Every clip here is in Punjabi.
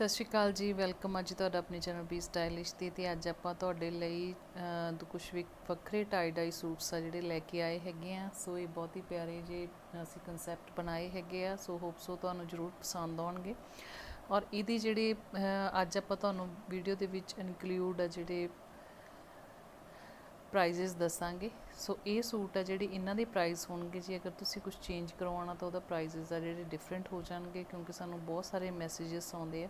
ਸਤਿ ਸ਼੍ਰੀ ਅਕਾਲ ਜੀ ਵੈਲਕਮ ਅੱਜ ਤੁਹਾਡਾ ਆਪਣੇ ਚੈਨਲ ਬੀ ਸਟਾਈਲਿਸ਼ ਤੇ ਤੇ ਅੱਜ ਆਪਾਂ ਤੁਹਾਡੇ ਲਈ ਅਹ, ਦੋ ਕੁਛ ਵੀ ਵੱਖਰੇ ਟਾਈ ਡਾਈ ਸੂਟਸ ਆ ਜਿਹੜੇ ਲੈ ਕੇ ਆਏ ਹੈਗੇ ਆ। ਸੋ ਇਹ ਬਹੁਤ ਹੀ ਪਿਆਰੇ ਜੇ ਅਸੀਂ ਕਨਸੈਪਟ ਬਣਾਏ ਹੈਗੇ ਆ। ਸੋ ਹੋਪ ਸੋ ਤੁਹਾਨੂੰ ਜ਼ਰੂਰ ਪਸੰਦ ਆਉਣਗੇ। ਔਰ ਇਹਦੀ ਜਿਹੜੇ ਅੱਜ ਆਪਾਂ ਤੁਹਾਨੂੰ ਵੀਡੀਓ ਦੇ ਵਿੱਚ ਇਨਕਲੂਡ ਆ ਜਿਹੜੇ ਪ੍ਰਾਈਜ਼ਸ ਦੱਸਾਂਗੇ। ਸੋ ਇਹ ਸੂਟ ਆ ਜਿਹੜੇ ਇਹਨਾਂ ਦੇ ਪ੍ਰਾਈਸ ਹੋਣਗੇ ਜੀ। ਅਗਰ ਤੁਸੀਂ ਕੁਝ ਚੇਂਜ ਕਰਵਾਉਣਾ ਤਾਂ ਉਹਦਾ ਪ੍ਰਾਈਸਸ ਆ ਜਿਹੜੇ ਡਿਫਰੈਂਟ ਹੋ ਜਾਣਗੇ ਕਿਉਂਕਿ ਸਾਨੂੰ ਬਹੁਤ ਸਾਰੇ ਮੈਸੇजेस ਆਉਂਦੇ ਆ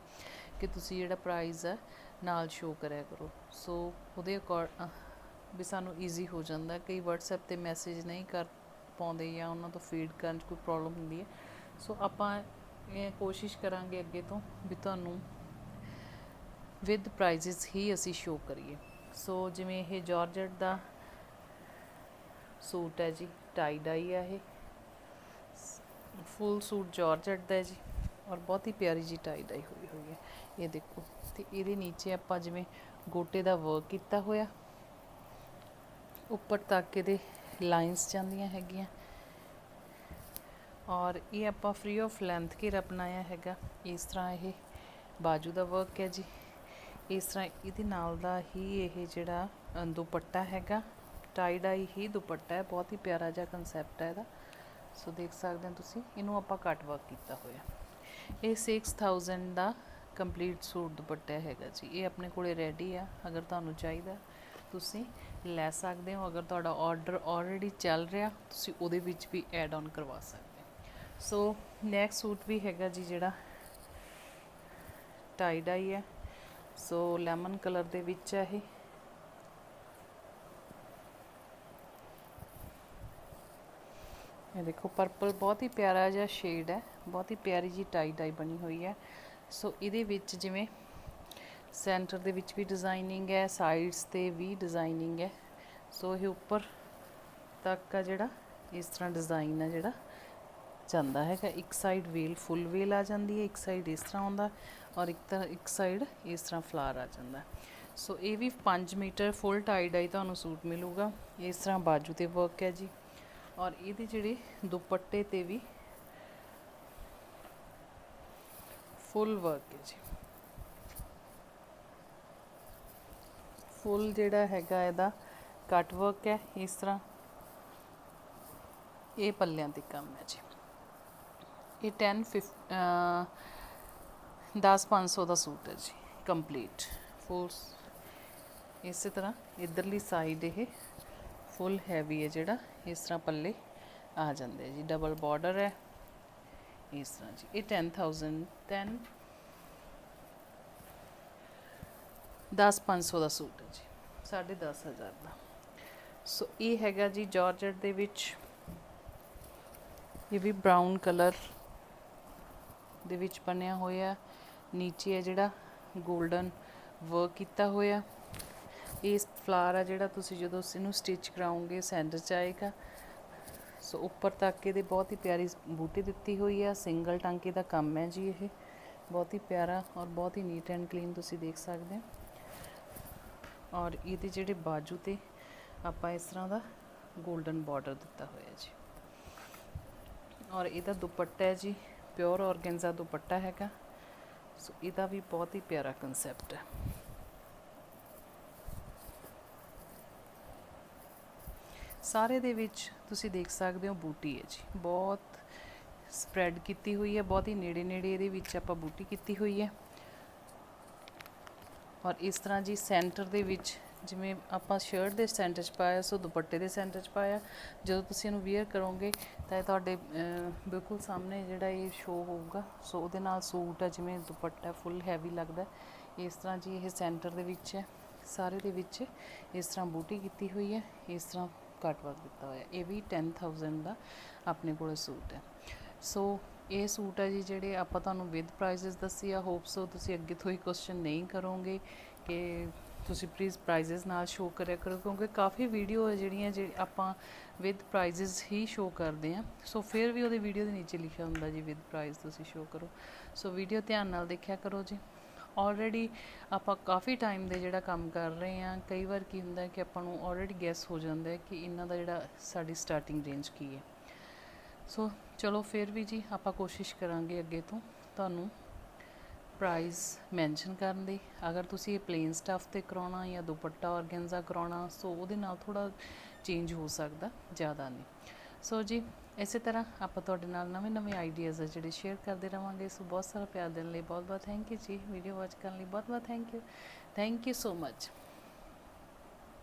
ਕਿ ਤੁਸੀਂ ਜਿਹੜਾ ਪ੍ਰਾਈਸ ਆ ਨਾਲ ਸ਼ੋ ਕਰਿਆ ਕਰੋ। ਸੋ ਉਹਦੇ ਅਕੋਰਡ ਵੀ ਸਾਨੂੰ ਈਜ਼ੀ ਹੋ ਜਾਂਦਾ। ਕਈ WhatsApp ਤੇ ਮੈਸੇਜ ਨਹੀਂ ਕਰ ਪਾਉਂਦੇ ਜਾਂ ਉਹਨਾਂ ਤੋਂ ਫੀਡ ਕਰਨ 'ਚ ਕੋਈ ਪ੍ਰੋਬਲਮ ਹੁੰਦੀ ਹੈ। ਸੋ ਆਪਾਂ ਇਹ ਕੋਸ਼ਿਸ਼ ਕਰਾਂਗੇ ਅੱਗੇ ਤੋਂ ਵੀ ਤੁਹਾਨੂੰ ਵਿਦ ਪ੍ਰਾਈਜ਼ਸ ਹੀ ਅਸੀਂ ਸ਼ੋ ਕਰੀਏ। ਸੋ ਜਿਵੇਂ ਇਹ ਜਾਰਜਟ ਦਾ ਸੂਟ ਹੈ ਜੀ ਟਾਈ ਡਾਈ ਆ ਇਹ। ਫੁੱਲ ਸੂਟ ਜਾਰਜਟ ਦਾ ਹੈ ਜੀ ਔਰ ਬਹੁਤ ਹੀ ਪਿਆਰੀ ਜੀ ਟਾਈ ਡਾਈ ਹੋਈ ਹੋਈ ਹੈ। ਇਹ ਦੇਖੋ, ਤੇ ਇਹਦੇ ਨੀਚੇ ਆਪਾਂ ਜਿਵੇਂ ਗੋਟੇ ਦਾ ਵਰਕ ਕੀਤਾ ਹੋਇਆ। ਉੱਪਰ ਤੱਕ ਇਹਦੇ ਲਾਈਨਸ ਜਾਂਦੀਆਂ ਹੈਗੀਆਂ। ਔਰ ਇਹ ਆਪਾਂ ਫ੍ਰੀ ਆਫ ਲੈਂਥ ਘੇਰਾ ਬਣਾਇਆ ਹੈਗਾ। ਇਸ ਤਰ੍ਹਾਂ ਇਹ ਬਾਜੂ ਦਾ ਵਰਕ ਹੈ ਜੀ। ਇਸ ਤਰ੍ਹਾਂ ਇਹਦੇ ਨਾਲ ਦਾ ਹੀ ਇਹ ਜਿਹੜਾ ਦੁਪੱਟਾ ਹੈਗਾ। ਟਾਈ ਡਾਈ ਹੀ ਦੁਪੱਟਾ ਹੈ, ਬਹੁਤ ਹੀ ਪਿਆਰਾ ਜਿਹਾ ਕਨਸੈਪਟ ਹੈ ਇਹਦਾ। ਸੋ ਦੇਖ ਸਕਦੇ ਹੋ ਤੁਸੀਂ, ਇਹਨੂੰ ਆਪਾਂ ਕੱਟ ਵਰਕ ਕੀਤਾ ਹੋਇਆ। ਇਹ 6000 ਦਾ ਕੰਪਲੀਟ ਸੂਟ ਦੁਪੱਟਾ ਹੈਗਾ ਜੀ। ਇਹ ਆਪਣੇ ਕੋਲੇ ਰੈਡੀ ਆ, ਅਗਰ ਤੁਹਾਨੂੰ ਚਾਹੀਦਾ, ਤੁਸੀਂ ਲੈ ਸਕਦੇ ਹੋ। ਅਗਰ ਤੁਹਾਡਾ ਆਰਡਰ ਆਲਰੇਡੀ ਚੱਲ ਰਿਹਾ, ਤੁਸੀਂ ਉਹਦੇ ਵਿੱਚ ਵੀ ਐਡ ਆਨ ਕਰਵਾ ਸਕਦੇ ਸੋ ਨੈਕਸਟ ਸੂਟ ਵੀ ਹੈਗਾ ਜੀ ਜਿਹੜਾ ਟਾਈ ਡਾਈ ਹੈ। ਸੋ ਲੈਮਨ ਕਲਰ ਦੇ ਵਿੱਚ ਹੈ ਇਹ। ਇਹ ਦੇਖੋ ਪਰਪਲ ਬਹੁਤ ਹੀ ਪਿਆਰਾ ਜਿਹਾ ਸ਼ੇਡ ਹੈ। ਬਹੁਤ ਹੀ ਪਿਆਰੀ ਜੀ ਟਾਈ ਡਾਈ ਬਣੀ ਹੋਈ ਹੈ। ਸੋ ਇਹਦੇ ਵਿੱਚ ਜਿਵੇਂ ਸੈਂਟਰ ਦੇ ਵਿੱਚ ਵੀ ਡਿਜ਼ਾਈਨਿੰਗ ਹੈ ਸਾਈਡਸ ਤੇ ਵੀ ਡਿਜ਼ਾਈਨਿੰਗ ਹੈ। ਸੋ ਇਹ ਉੱਪਰ ਤੱਕ ਆ ਜਿਹੜਾ, ਇਸ ਤਰ੍ਹਾਂ ਡਿਜ਼ਾਈਨ ਹੈ ਜਿਹੜਾ। ਜਾਂਦਾ ਹੈਗਾ, ਇੱਕ ਸਾਈਡ ਵੇਲ ਫੁੱਲ ਵੇਲ ਆ ਜਾਂਦੀ ਹੈ, ਇੱਕ ਸਾਈਡ ਇਸ ਤਰ੍ਹਾਂ ਆਉਂਦਾ ਔਰ ਇੱਕ ਤਰ੍ਹਾਂ ਇੱਕ ਸਾਈਡ ਇਸ ਤਰ੍ਹਾਂ ਫਲਾਰ ਆ ਜਾਂਦਾ। ਸੋ ਇਹ ਵੀ 5 ਮੀਟਰ ਫੁੱਲ ਟਾਈ ਡਾਈ ਤੁਹਾਨੂੰ ਸੂਟ ਮਿਲੂਗਾ। ਇਸ ਤਰ੍ਹਾਂ ਬਾਜੂ ਤੇ ਵਰਕ ਹੈ ਜੀ। ਔਰ ਇਹਦੇ ਜਿਹੜੇ ਦੁਪੱਟੇ ਤੇ ਵੀ ਫੁੱਲ ਵਰਕ ਹੈ ਜੀ। ਫੁੱਲ ਜਿਹੜਾ ਹੈਗਾ ਇਹਦਾ ਕੱਟ ਵਰਕ ਹੈ, ਇਸ ਤਰ੍ਹਾਂ। ਇਹ ਪੱਲਿਆਂ ਤੇ ਕੰਮ ਹੈ ਜੀ। ਇਹ 10 ਫਿਫ 10 500 ਦਾ ਸੂਟ ਹੈ ਜੀ ਕੰਪਲੀਟ ਫੁੱਲ ਇਸੇ ਤਰ੍ਹਾਂ ਇਧਰਲੀ ਸਾਈਡ ਇਹ ਫੁੱਲ ਹੈਵੀ ਹੈ ਜਿਹੜਾ, ਇਸ ਤਰ੍ਹਾਂ ਪੱਲੇ ਆ ਜਾਂਦੇ ਜੀ ਡਬਲ ਬਾਰਡਰ ਹੈ। ਇਸ ਤਰ੍ਹਾਂ ਜੀ, ਇਹ 10000 10 10 500 ਦਾ ਸੂਟ ਹੈ ਜੀ 10500 ਦਾ। ਸੋ ਇਹ ਹੈਗਾ ਜੀ ਜਾਰਜਟ ਦੇ ਵਿੱਚ, ਇਹ ਵੀ ਬ੍ਰਾਊਨ ਕਲਰ ਦੇ ਵਿੱਚ ਬਣਿਆ ਹੋਇਆ ਨੀਚੇ ਹੈ ਜਿਹੜਾ 골ਡਨ ਵਰਕ ਕੀਤਾ ਹੋਇਆ ਇਸ ਫਲਾਰ ਆ ਜਿਹੜਾ ਤੁਸੀਂ ਜਦੋਂ ਇਹਨੂੰ ਸਟਿਚ ਕਰਾਉਂਗੇ ਸੈਂਟਰ ਚ ਆਏਗਾ। ਸੋ ਉੱਪਰ ਤੱਕ ਇਹਦੇ ਬਹੁਤ ਹੀ ਪਿਆਰੀ ਬੂਟੀ ਦਿੱਤੀ ਹੋਈ ਆ ਸਿੰਗਲ ਟਾਂਕੇ ਦਾ ਕੰਮ ਹੈ ਜੀ ਇਹ। ਬਹੁਤ ਹੀ ਪਿਆਰਾ ਔਰ ਬਹੁਤ ਹੀ ਨੀਟ ਐਂਡ ਕਲੀਨ ਤੁਸੀਂ ਦੇਖ ਸਕਦੇ ਹੋ। ਔਰ ਇਹਦੇ ਜਿਹੜੇ ਬਾਜੂ ਤੇ ਆਪਾਂ ਇਸ ਤਰ੍ਹਾਂ ਦਾ 골ਡਨ ਬਾਰਡਰ ਦਿੱਤਾ ਹੋਇਆ ਜੀ। ਔਰ ਇਹਦਾ ਦੁਪੱਟਾ ਹੈ ਜੀ। ਪਿਓਰ ਔਰਗੈਂਜ਼ਾ ਦੁਪੱਟਾ ਹੈਗਾ ਸੋ ਇਹਦਾ ਵੀ ਬਹੁਤ ਹੀ ਪਿਆਰਾ ਕਨਸੈਪਟ ਹੈ ਸਾਰੇ ਦੇ ਵਿੱਚ ਤੁਸੀਂ ਦੇਖ ਸਕਦੇ ਹੋ ਬੂਟੀ ਹੈ ਜੀ ਬਹੁਤ ਸਪਰੈਡ ਕੀਤੀ ਹੋਈ ਹੈ ਬਹੁਤ ਹੀ ਨੇੜੇ ਨੇੜੇ ਇਹਦੇ ਵਿੱਚ ਆਪਾਂ ਬੂਟੀ ਕੀਤੀ ਹੋਈ ਹੈ ਔਰ ਇਸ ਤਰ੍ਹਾਂ ਜੀ ਸੈਂਟਰ ਦੇ ਵਿੱਚ ਜਿਵੇਂ ਆਪਾਂ ਸ਼ਰਟ ਦੇ ਸੈਂਟਰ 'ਚ ਪਾਇਆ, ਸੋ ਦੁਪੱਟੇ ਦੇ ਸੈਂਟਰ 'ਚ ਪਾਇਆ, ਜਦੋਂ ਤੁਸੀਂ ਇਹਨੂੰ ਵੇਅਰ ਕਰੋਗੇ, ਤਾਂ ਇਹ ਤੁਹਾਡੇ ਬਿਲਕੁਲ ਸਾਹਮਣੇ ਜਿਹੜਾ ਇਹ ਸ਼ੋ ਹੋਊਗਾ, ਸੋ ਉਹਦੇ ਨਾਲ ਸੂਟ ਆ, ਜਿਵੇਂ ਦੁਪੱਟਾ ਫੁੱਲ ਹੈਵੀ ਲੱਗਦਾ ਇਸ ਤਰ੍ਹਾਂ ਜੀ ਇਹ ਸੈਂਟਰ ਦੇ ਵਿੱਚ ਹੈ, ਸਾਰੇ ਦੇ ਵਿੱਚ ਇਸ ਤਰ੍ਹਾਂ ਬੂਟੀ ਕੀਤੀ ਹੋਈ ਹੈ, ਇਸ ਤਰ੍ਹਾਂ ਕੱਟ ਵਰਕ ਦਿੱਤਾ ਹੋਇਆ ਇਹ ਵੀ 10000 ਦਾ ਆਪਣੇ ਕੋਲ ਸੂਟ ਹੈ। ਸੋ ਇਹ ਸੂਟ ਹੈ ਜੀ ਜਿਹੜੇ ਆਪਾਂ ਤੁਹਾਨੂੰ ਵਿਦ ਪ੍ਰਾਈजेस ਦੱਸੀ ਆ ਹੋਪ ਸੋ ਤੁਸੀਂ ਅੱਗੇ ਤੋਂ ਹੀ ਕੁਐਸਚਨ ਨਹੀਂ ਕਰੋਗੇ ਕਿ ਤੁਸੀਂ ਪਲੀਜ਼ ਪ੍ਰਾਈਜ਼ਸ ਨਾਲ ਸ਼ੋਅ ਕਰਿਆ ਕਰੋ, ਕਿਉਂਕਿ ਕਾਫੀ ਵੀਡੀਓ ਹੈ ਜਿਹੜੀਆਂ ਜਿਹੜੀ ਆਪਾਂ ਵਿਦ ਪ੍ਰਾਈਜ਼ਸ ਹੀ ਸ਼ੋਅ ਕਰਦੇ ਆ ਸੋ ਫਿਰ ਵੀ ਉਹਦੇ ਵੀਡੀਓ ਦੇ ਨੀਚੇ ਲਿਖਿਆ ਹੁੰਦਾ ਜੀ ਵਿਦ ਪ੍ਰਾਈਜ਼ ਤੁਸੀਂ ਸ਼ੋਅ ਕਰੋ। ਸੋ ਵੀਡੀਓ ਧਿਆਨ ਨਾਲ ਦੇਖਿਆ ਕਰੋ ਜੀ। ਆਲਰੇਡੀ ਆਪਾਂ ਕਾਫੀ ਟਾਈਮ ਦੇ ਜਿਹੜਾ ਕੰਮ ਕਰ ਰਹੇ ਆ ਕਈ ਵਾਰ ਕੀ ਹੁੰਦਾ ਕਿ ਆਪਾਂ ਨੂੰ ਆਲਰੇਡੀ ਗੈਸ ਹੋ ਜਾਂਦਾ ਕਿ ਇਹਨਾਂ ਦਾ ਜਿਹੜਾ ਸਾਡੀ ਸਟਾਰਟਿੰਗ ਰੇਂਜ ਕੀ ਹੈ। ਸੋ ਚਲੋ ਫਿਰ ਵੀ ਜੀ, ਆਪਾਂ ਕੋਸ਼ਿਸ਼ ਕਰਾਂਗੇ ਅੱਗੇ ਤੋਂ। ਤੁਹਾਨੂੰ ਪ੍ਰਾਈਸ ਮੈਂਸ਼ਨ ਕਰਨ ਦੀ। ਅਗਰ ਤੁਸੀਂ ਇਹ ਪਲੇਨ ਸਟਫ ਤੇ ਕਰਾਉਣਾ ਜਾਂ ਦੁਪੱਟਾ ਔਰਗੈਂਜ਼ਾ ਕਰਾਉਣਾ ਸੋ ਉਹਦੇ ਨਾਲ ਥੋੜਾ ਚੇਂਜ ਹੋ ਸਕਦਾ, ਜ਼ਿਆਦਾ ਨਹੀਂ। ਸੋ ਜੀ, ਇਸੇ ਤਰ੍ਹਾਂ ਆਪਾਂ ਤੁਹਾਡੇ ਨਾਲ ਨਵੇਂ ਨਵੇਂ ਆਈਡੀਆਜ਼ ਆ ਜਿਹੜੇ ਸ਼ੇਅਰ ਕਰਦੇ ਰਵਾਂਗੇ। ਸੋ ਬਹੁਤ ਸਾਰਾ ਪਿਆਰ ਦੇਣ ਲਈ ਬਹੁਤ ਬਹੁਤ ਥੈਂਕ ਯੂ ਜੀ। ਵੀਡੀਓ ਵਾਚ ਕਰਨ ਲਈ ਬਹੁਤ ਬਹੁਤ thank you thank you so much